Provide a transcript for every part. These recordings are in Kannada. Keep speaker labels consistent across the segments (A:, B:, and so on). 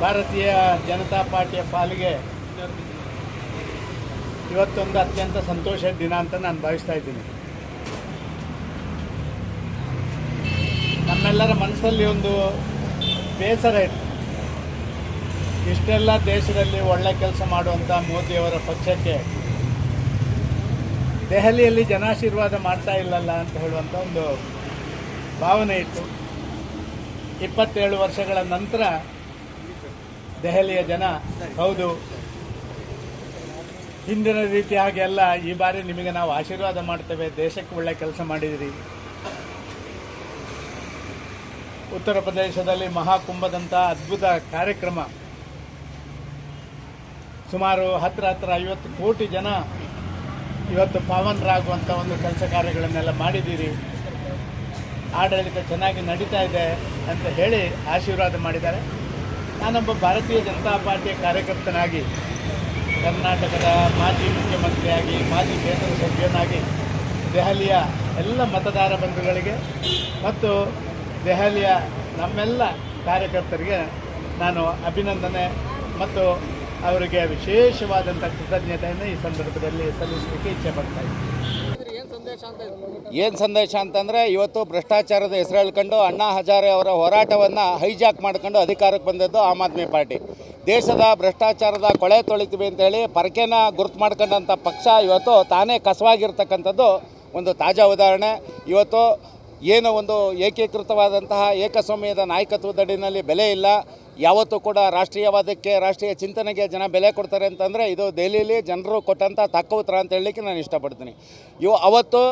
A: ಭಾರತೀಯ ಜನತಾ ಪಾರ್ಟಿಯ ಪಾಲಿಗೆ ಇವತ್ತೊಂದು ಅತ್ಯಂತ ಸಂತೋಷದ ದಿನ ಅಂತ ನಾನು ಭಾವಿಸ್ತಾ ಇದ್ದೀನಿ. ನಮ್ಮೆಲ್ಲರ ಮನಸ್ಸಲ್ಲಿ ಒಂದು ಬೇಸರ ಇತ್ತು. ಇಷ್ಟೆಲ್ಲ ದೇಶದಲ್ಲಿ ಒಳ್ಳೆ ಕೆಲಸ ಮಾಡುವಂಥ ಮೋದಿಯವರ ಪಕ್ಷಕ್ಕೆ ದೆಹಲಿಯಲ್ಲಿ ಜನಾಶೀರ್ವಾದ ಮಾಡ್ತಾ ಇಲ್ಲಲ್ಲ ಅಂತ ಹೇಳುವಂಥ ಒಂದು ಭಾವನೆ ಇತ್ತು. ಇಪ್ಪತ್ತೇಳು ವರ್ಷಗಳ ನಂತರ ದೆಹಲಿಯ ಜನ, ಹೌದು. ಹಿಂದಿನ ರೀತಿಯಾಗಿ ಅಲ್ಲ, ಈ ಬಾರಿ ನಿಮಗೆ ನಾವು ಆಶೀರ್ವಾದ ಮಾಡ್ತೇವೆ, ದೇಶಕ್ಕೆ ಒಳ್ಳೆ ಕೆಲಸ ಮಾಡಿದಿರಿ. ಉತ್ತರ ಪ್ರದೇಶದಲ್ಲಿ ಮಹಾಕುಂಭದಂಥ ಅದ್ಭುತ ಕಾರ್ಯಕ್ರಮ. ಸುಮಾರು ಹತ್ತಿರ ಹತ್ರ ಐವತ್ತು ಕೋಟಿ ಜನ ಇವತ್ತು ಪಾವನರಾಗುವಂಥ ಒಂದು ಕೆಲಸ ಕಾರ್ಯಗಳನ್ನೆಲ್ಲ ಮಾಡಿದ್ದೀರಿ. ಆಡಳಿತ ಚೆನ್ನಾಗಿ ನಡೀತಾ ಇದೆ ಅಂತ ಹೇಳಿ ಆಶೀರ್ವಾದ ಮಾಡಿದ್ದಾರೆ. ನಾನೊಬ್ಬ ಭಾರತೀಯ ಜನತಾ ಪಾರ್ಟಿಯ ಕಾರ್ಯಕರ್ತನಾಗಿ ಕರ್ನಾಟಕದ ಮಾಜಿ ಮುಖ್ಯಮಂತ್ರಿಯಾಗಿ, ಮಾಜಿ ಕೇಂದ್ರ ಸಚಿವನಾಗಿ ದೆಹಲಿಯ ಎಲ್ಲ ಮತದಾರ ಬಂಧುಗಳಿಗೆ ಮತ್ತು ದೆಹಲಿಯ ನಮ್ಮೆಲ್ಲ ಕಾರ್ಯಕರ್ತರಿಗೆ ನಾನು ಅಭಿನಂದನೆ ಮತ್ತು ಅವರಿಗೆ ವಿಶೇಷವಾದಂಥ ಕೃತಜ್ಞತೆಯನ್ನು ಈ ಸಂದರ್ಭದಲ್ಲಿ ಸಲ್ಲಿಸಲಿಕ್ಕೆ ಇಚ್ಛೆ ಪಡ್ತಾ ಇದ್ದೀನಿ.
B: ಏನು ಸಂದೇಶ ಅಂತಂದರೆ ಇವತ್ತು ಭ್ರಷ್ಟಾಚಾರದ ಹೆಸರು ಹೇಳ್ಕೊಂಡು ಅಣ್ಣಾ ಹಜಾರೆ ಅವರ ಹೋರಾಟವನ್ನು ಹೈಜಾಕ್ ಮಾಡ್ಕೊಂಡು ಅಧಿಕಾರಕ್ಕೆ ಬಂದದ್ದು ಆಮ್ ಆದ್ಮಿ ಪಾರ್ಟಿ. ದೇಶದ ಭ್ರಷ್ಟಾಚಾರದ ಕೊಳೆ ತೊಳಿತೀವಿ ಅಂತೇಳಿ ಪರಕೆನ ಗುರುತು ಮಾಡ್ಕೊಂಡಂಥ ಪಕ್ಷ ಇವತ್ತು ತಾನೇ ಕಸವಾಗಿರ್ತಕ್ಕಂಥದ್ದು ಒಂದು ತಾಜಾ ಉದಾಹರಣೆ. ಇವತ್ತು ಏನು ಒಂದು ಏಕೀಕೃತವಾದಂತಹ ಏಕಸ್ವಾಮ್ಯದ ನಾಯಕತ್ವದಡಿನಲ್ಲಿ ಬೆಲೆ ಇಲ್ಲ. ಯಾವತ್ತೂ ಕೂಡ ರಾಷ್ಟ್ರೀಯವಾದಕ್ಕೆ, ರಾಷ್ಟ್ರೀಯ ಚಿಂತನೆಗೆ ಜನ ಬೆಲೆ ಕೊಡ್ತಾರೆ ಅಂತಂದರೆ ಇದು ದೆಹಲಿಯಲ್ಲಿ ಜನರು ಕೊಟ್ಟಂಥ ತಕ್ಕ ಉತ್ತರ ಅಂತ ಹೇಳಲಿಕ್ಕೆ ನಾನು ಇಷ್ಟಪಡ್ತೀನಿ. ಇವು ಅವತ್ತು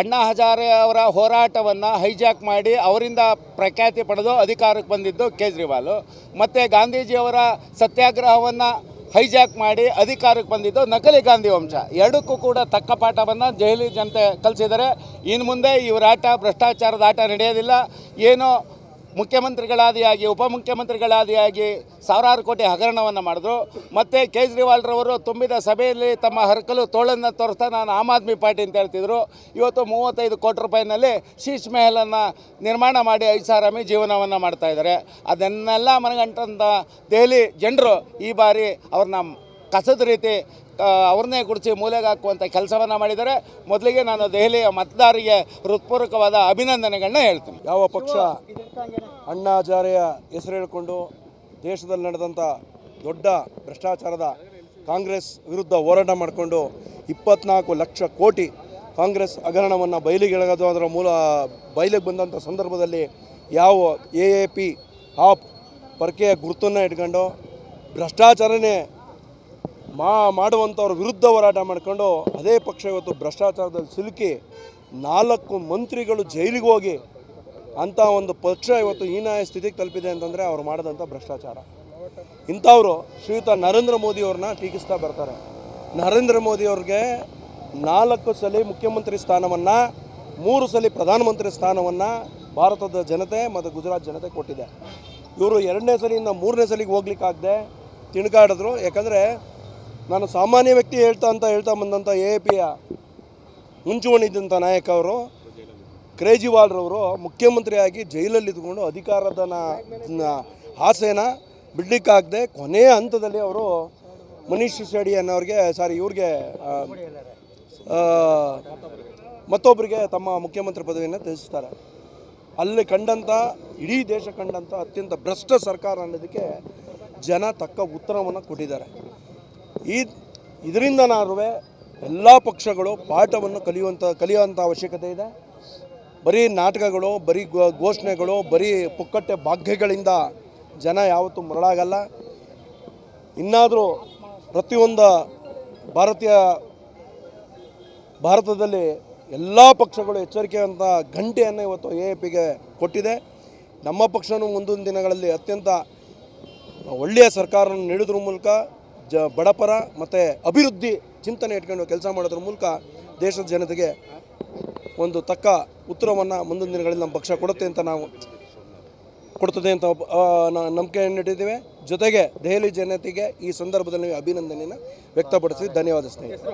B: ಅಣ್ಣಾ ಹಜಾರೆ ಅವರ ಹೋರಾಟವನ್ನು ಹೈಜಾಕ್ ಮಾಡಿ ಅವರಿಂದ ಪ್ರಖ್ಯಾತಿ ಪಡೆದು ಅಧಿಕಾರಕ್ಕೆ ಬಂದಿದ್ದು ಕೇಜ್ರಿವಾಲು. ಮತ್ತು ಗಾಂಧೀಜಿಯವರ ಸತ್ಯಾಗ್ರಹವನ್ನು ಹೈಜಾಕ್ ಮಾಡಿ ಅಧಿಕಾರಕ್ಕೆ ಬಂದಿದ್ದು ನಕಲಿ ಗಾಂಧಿ ವಂಶ. ಎರಡಕ್ಕೂ ಕೂಡ ತಕ್ಕ ಪಾಠವನ್ನು ದೆಹಲಿ ಜನತೆ ಕಲಿಸಿದರೆ ಇನ್ನು ಮುಂದೆ ಇವರಾಟ ಭ್ರಷ್ಟಾಚಾರದ ಆಟ ನಡೆಯೋದಿಲ್ಲ. ಏನು ಮುಖ್ಯಮಂತ್ರಿಗಳಾದಿಯಾಗಿ, ಉಪಮುಖ್ಯಮಂತ್ರಿಗಳಾದಿಯಾಗಿ ಸಾವಿರಾರು ಕೋಟಿ ಹಗರಣವನ್ನು ಮಾಡಿದ್ರು. ಮತ್ತು ಕೇಜ್ರಿವಾಲ್ರವರು ತುಂಬಿದ ಸಭೆಯಲ್ಲಿ ತಮ್ಮ ಹರಕಲು ತೋಳನ್ನು ತೋರಿಸ್ತಾ ನಾನು ಆಮ್ ಆದ್ಮಿ ಪಾರ್ಟಿ ಅಂತ ಹೇಳ್ತಿದ್ರು. ಇವತ್ತು ಮೂವತ್ತೈದು ಕೋಟಿ ರೂಪಾಯಿನಲ್ಲಿ ಶೀಶ್ ಮೆಹಲನ್ನು ನಿರ್ಮಾಣ ಮಾಡಿ ಐಷಾರಾಮಿ ಜೀವನವನ್ನು ಮಾಡ್ತಾ ಇದ್ದಾರೆ. ಅದನ್ನೆಲ್ಲ ಮನಗಂಟಂಥ ದೆಹಲಿ ಜನರು ಈ ಬಾರಿ ಅವ್ರನ್ನ ಕಸದ ರೀತಿ ಅವ್ರನ್ನೇ ಗುಡಿಸಿ ಮೂಲೆಗೆ ಹಾಕುವಂಥ ಕೆಲಸವನ್ನು ಮಾಡಿದ್ದಾರೆ. ಮೊದಲಿಗೆ ನಾನು ದೆಹಲಿಯ ಮತದಾರರಿಗೆ ಹೃತ್ಪೂರ್ವಕವಾದ ಅಭಿನಂದನೆಗಳನ್ನ ಹೇಳ್ತೀನಿ.
C: ಯಾವ ಪಕ್ಷ? ಅಣ್ಣಾ ಹಜಾರೆಯ ಹೆಸರು ಹೇಳಿಕೊಂಡು ದೇಶದಲ್ಲಿ ನಡೆದಂಥ ದೊಡ್ಡ ಭ್ರಷ್ಟಾಚಾರದ ಕಾಂಗ್ರೆಸ್ ವಿರುದ್ಧ ಹೋರಾಟ ಮಾಡಿಕೊಂಡು ಇಪ್ಪತ್ನಾಲ್ಕು ಲಕ್ಷ ಕೋಟಿ ಕಾಂಗ್ರೆಸ್ ಹಗರಣವನ್ನು ಬಯಲಿಗೆಳಗೋದು ಅದರ ಮೂಲ ಬಯಲಿಗೆ ಬಂದಂಥ ಸಂದರ್ಭದಲ್ಲಿ ಯಾವ ಎ ಎ ಪಿ ಆಪ್ ಪರಕೆಯ ಗುರುತನ್ನು ಇಟ್ಕೊಂಡು ಭ್ರಷ್ಟಾಚಾರನೇ ಮಾ ಮಾಡುವಂಥವ್ರ ವಿರುದ್ಧ ಹೋರಾಟ ಮಾಡಿಕೊಂಡು ಅದೇ ಪಕ್ಷ ಇವತ್ತು ಭ್ರಷ್ಟಾಚಾರದಲ್ಲಿ ಸಿಲುಕಿ ನಾಲ್ಕು ಮಂತ್ರಿಗಳು ಜೈಲಿಗೆ ಹೋಗಿ ಅಂಥ ಒಂದು ಪಕ್ಷ ಇವತ್ತು ಹೀನಾಯ ಸ್ಥಿತಿಗೆ ತಲುಪಿದೆ ಅಂತಂದರೆ ಅವ್ರು ಮಾಡಿದಂಥ ಭ್ರಷ್ಟಾಚಾರ. ಇಂಥವರು ಶ್ರೀಯುತ ನರೇಂದ್ರ ಮೋದಿ ಅವ್ರನ್ನ ಟೀಕಿಸ್ತಾ ಬರ್ತಾರೆ. ನರೇಂದ್ರ ಮೋದಿಯವ್ರಿಗೆ ನಾಲ್ಕು ಸಲ ಮುಖ್ಯಮಂತ್ರಿ ಸ್ಥಾನವನ್ನು, ಮೂರು ಸಲ ಪ್ರಧಾನಮಂತ್ರಿ ಸ್ಥಾನವನ್ನು ಭಾರತದ ಜನತೆ ಮತ್ತು ಗುಜರಾತ್ ಜನತೆ ಕೊಟ್ಟಿದೆ. ಇವರು ಎರಡನೇ ಸಲಿಯಿಂದ ಮೂರನೇ ಸಲಿಗೆ ಹೋಗ್ಲಿಕ್ಕಾಗದೆ ತಿಣುಕಾಡಿದ್ರು ಯಾಕಂದರೆ ನಾನು ಸಾಮಾನ್ಯ ವ್ಯಕ್ತಿ ಹೇಳ್ತಾ ಅಂತ ಹೇಳ್ತಾ ಬಂದಂಥ ಎ ಪಿಯ ಮುಂಚೂಣಿದ್ದಂಥ ನಾಯಕ ಅವರು ಕೇಜ್ರಿವಾಲ್ರವರು ಮುಖ್ಯಮಂತ್ರಿಯಾಗಿ ಜೈಲಲ್ಲಿ ಇದ್ಕೊಂಡು ಅಧಿಕಾರದ ನ- ನ- ಆಸೆನ ಬಿಡ್ಲಿಕ್ಕಾಗದೆ ಕೊನೆಯ ಹಂತದಲ್ಲಿ ಅವರು ಮನೀಶ್ ಸಿಸೋಡಿ ಅನ್ನೋರಿಗೆ ಸಾರಿ, ಇವ್ರಿಗೆ ಮತ್ತೊಬ್ಬರಿಗೆ ತಮ್ಮ ಮುಖ್ಯಮಂತ್ರಿ ಪದವಿಯನ್ನು ತ್ಯಜಿಸ್ತಾರೆ. ಅಲ್ಲಿ ಕಂಡಂಥ ಇಡೀ ದೇಶ ಕಂಡಂಥ ಅತ್ಯಂತ ಭ್ರಷ್ಟ ಸರ್ಕಾರ ಅನ್ನೋದಕ್ಕೆ ಜನ ತಕ್ಕ ಉತ್ತರವನ್ನು ಕೊಟ್ಟಿದ್ದಾರೆ. ಈ, ಇದರಿಂದ ನಾರುವೆ ಎಲ್ಲ ಪಕ್ಷಗಳು ಪಾಠವನ್ನು ಕಲಿಯುವಂಥ ಕಲಿಯುವಂಥ ಅವಶ್ಯಕತೆ ಇದೆ. ಬರೀ ನಾಟಕಗಳು, ಬರೀ ಘೋಷಣೆಗಳು, ಬರೀ ಪುಕ್ಕಟ್ಟೆ ಭಾಗ್ಯಗಳಿಂದ ಜನ ಯಾವತ್ತೂ ಮರಳಾಗಲ್ಲ. ಇನ್ನಾದರೂ ಪ್ರತಿಯೊಂದು ಭಾರತೀಯ ಭಾರತದಲ್ಲಿ ಎಲ್ಲ ಪಕ್ಷಗಳು ಎಚ್ಚರಿಕೆ ಅಂತ ಗಂಟೆಯನ್ನು ಇವತ್ತು ಎ ಎ ಪಿಗೆ ಕೊಟ್ಟಿದೆ. ನಮ್ಮ ಪಕ್ಷನೂ ಮುಂದಿನ ದಿನಗಳಲ್ಲಿ ಅತ್ಯಂತ ಒಳ್ಳೆಯ ಸರ್ಕಾರವನ್ನು ನೀಡೋದ್ರ ಮೂಲಕ ಜ ಬಡಪರ ಮತ್ತು ಅಭಿವೃದ್ಧಿ ಚಿಂತನೆ ಇಟ್ಕೊಂಡು ಕೆಲಸ ಮಾಡೋದ್ರ ಮೂಲಕ ದೇಶದ ಜನತೆಗೆ ಒಂದು ತಕ್ಕ ಉತ್ತರವನ್ನು ಮುಂದಿನ ದಿನಗಳಲ್ಲಿ ನಮ್ಮ ಪಕ್ಷ ಕೊಡುತ್ತೆ ಅಂತ ನಾವು ಕೊಡ್ತದೆ ಅಂತ ನಂಬಿಕೆ ಇಟ್ಟಿದ್ದೇವೆ. ಜೊತೆಗೆ ದೆಹಲಿ ಜನತೆಗೆ ಈ ಸಂದರ್ಭದಲ್ಲಿ ಅಭಿನಂದನೆಯನ್ನು ವ್ಯಕ್ತಪಡಿಸಿ ಧನ್ಯವಾದ ಸ್ನೇಹಿತರೆ.